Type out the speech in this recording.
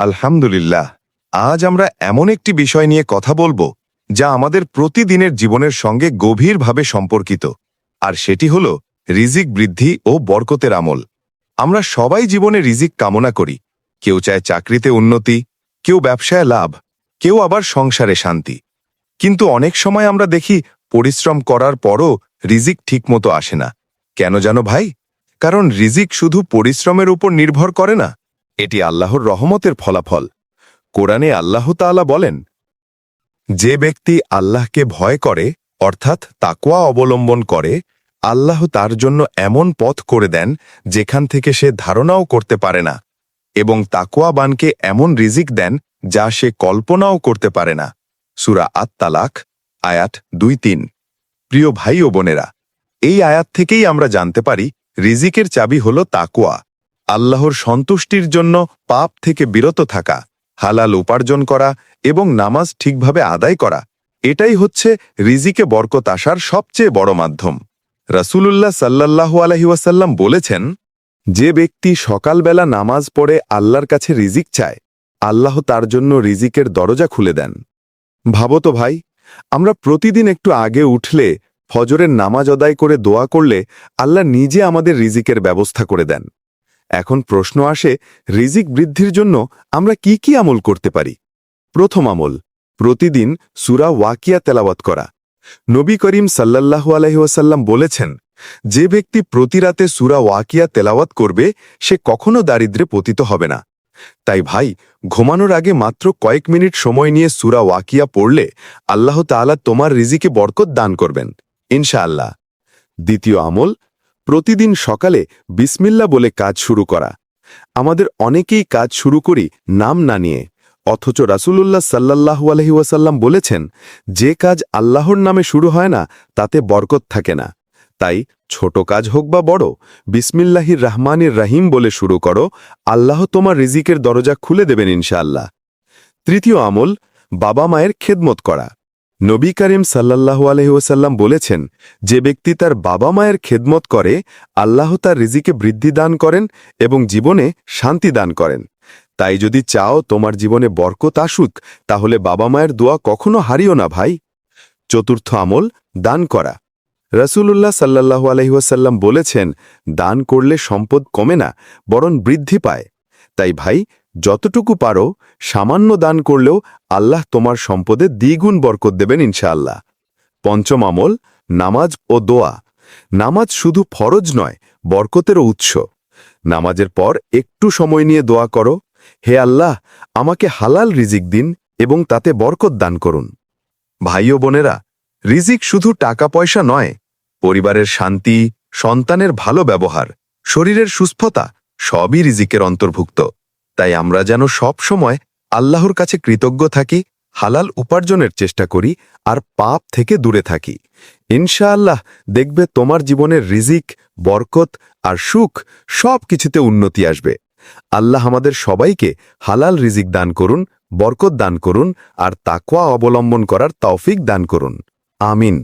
আলহামদুলিল্লাহ, আজ আমরা এমন একটি বিষয় নিয়ে কথা বলব যা আমাদের প্রতিদিনের জীবনের সঙ্গে গভীরভাবে সম্পর্কিত, আর সেটি হল রিজিক বৃদ্ধি ও বরকতের আমল। আমরা সবাই জীবনে রিজিক কামনা করি, কেউ চায় চাকরিতে উন্নতি, কেউ ব্যবসায় লাভ, কেউ আবার সংসারে শান্তি। কিন্তু অনেক সময় আমরা দেখি পরিশ্রম করার পরও রিজিক ঠিকমতো আসে না। কেন জানো ভাই? কারণ রিজিক শুধু পরিশ্রমের উপর নির্ভর করে না। এটি আল্লাহর রহমতের ফলাফল। কোরআনে আল্লাহ তাআলা বলেন, যে ব্যক্তি আল্লাহকে ভয় করে, অর্থাৎ তাকওয়া অবলম্বন করে, আল্লাহ তার জন্য এমন পথ করে দেন যেখান থেকে সে ধারণাও করতে পারে না এবং তাকওয়াবানকে এমন রিজিক দেন যা সে কল্পনাও করতে পারে না। সুরা আত তালাক আয়াত দুই তিন প্রিয় ভাই ও বোনেরা, এই আয়াত থেকেই আমরা জানতে পারি, রিজিকের চাবি হল তাকওয়া। আল্লাহর সন্তুষ্টির জন্য পাপ থেকে বিরত থাকা, হালাল উপার্জন করা এবং নামাজ ঠিকভাবে আদায় করা, এটাই হচ্ছে রিজিকে বরকত আসার সবচেয়ে বড় মাধ্যম। রাসূলুল্লাহ সাল্লাল্লাহু আলহি ওয়াসাল্লাম বলেছেন, যে ব্যক্তি সকালবেলা নামাজ পড়ে আল্লাহর কাছে রিজিক চায়, আল্লাহ তার জন্য রিজিকের দরজা খুলে দেন। ভাবো তো ভাই, আমরা প্রতিদিন একটু আগে উঠলে, ফজরের নামাজ আদায় করে দোয়া করলে আল্লাহ নিজে আমাদের রিজিকের ব্যবস্থা করে দেন। এখন প্রশ্ন আসে, রিজিক বৃদ্ধির জন্য আমরা কি কি আমল করতে পারি? প্রথম আমল, প্রতিদিন সুরা ওয়াকিয়া তেলাওয়াত করা। নবী করিম সাল্লাল্লাহু আলহিহাসাল্লাম বলেছেন, যে ব্যক্তি প্রতি রাতে সুরা ওয়াকিয়া তেলাওয়াত করবে, সে কখনো দারিদ্রে পতিত হবে না। তাই ভাই, ঘুমানোর আগে মাত্র কয়েক মিনিট সময় নিয়ে সুরা ওয়াকিয়া পড়লে আল্লাহ তাআলা তোমার রিজিকে বরকত দান করবেন, ইনশাআল্লাহ। দ্বিতীয় আমল প্রতিদিন সকালে বিসমিল্লা বলে কাজ শুরু করা। আমাদের অনেকেই কাজ শুরু করি নাম না নিয়ে। অথচ রাসূলুল্লাহ সাল্লাল্লাহু আলহি ওয়াসাল্লাম বলেছেন, যে কাজ আল্লাহর নামে শুরু হয় না, তাতে বরকত থাকে না। তাই ছোট কাজ হোক বা বড়, বিসমিল্লাহির রহমানির রাহিম বলে শুরু করো, আল্লাহ তোমার রিজিকের দরজা খুলে দেবেন ইনশাআল্লাহ। তৃতীয় আমল, বাবা মায়ের খেদমত করা। নবী করিম সাল্লাল্লাহু আলহিউসাল্লাম বলেছেন, যে ব্যক্তি তার বাবা মায়ের খেদমত করে, আল্লাহ তার রিজিকে বৃদ্ধি দান করেন এবং জীবনে শান্তি দান করেন। তাই যদি চাও তোমার জীবনে বরকত আসুক, তাহলে বাবা মায়ের দোয়া কখনো হারিও না ভাই। চতুর্থ আমল, দান করা। রসুল্লাহ সাল্লাহু আলহিহাসাল্লাম বলেছেন, দান করলে সম্পদ কমে না, বরং বৃদ্ধি পায়। তাই ভাই যতটুকু পারো, সামান্য দান করলেও আল্লাহ তোমার সম্পদে দ্বিগুণ বরকত দেবেন ইনশাআল্লাহ। পঞ্চম আমল, নামাজ ও দোয়া। নামাজ শুধু ফরজ নয়, বরকতেরও উৎস। নামাজের পর একটু সময় নিয়ে দোয়া করো, হে আল্লাহ, আমাকে হালাল রিজিক দিন এবং তাতে বরকত দান করুন। ভাই ও বোনেরা, রিজিক শুধু টাকা পয়সা নয়, পরিবারের শান্তি, সন্তানের ভালো ব্যবহার, শরীরের সুস্থতা, সবই রিজিকের অন্তর্ভুক্ত। তাই আমরা যেন সব সময় আল্লাহর কাছে কৃতজ্ঞ থাকি, হালাল উপার্জনের চেষ্টা করি আর পাপ থেকে দূরে থাকি। ইনশাআল্লাহ দেখবে তোমার জীবনের রিজিক, বরকত আর সুখ সব কিছুতে উন্নতি আসবে। আল্লাহ আমাদের সবাইকে হালাল রিজিক দান করুন, বরকত দান করুন আর তাকওয়া অবলম্বন করার তৌফিক দান করুন। আমিন।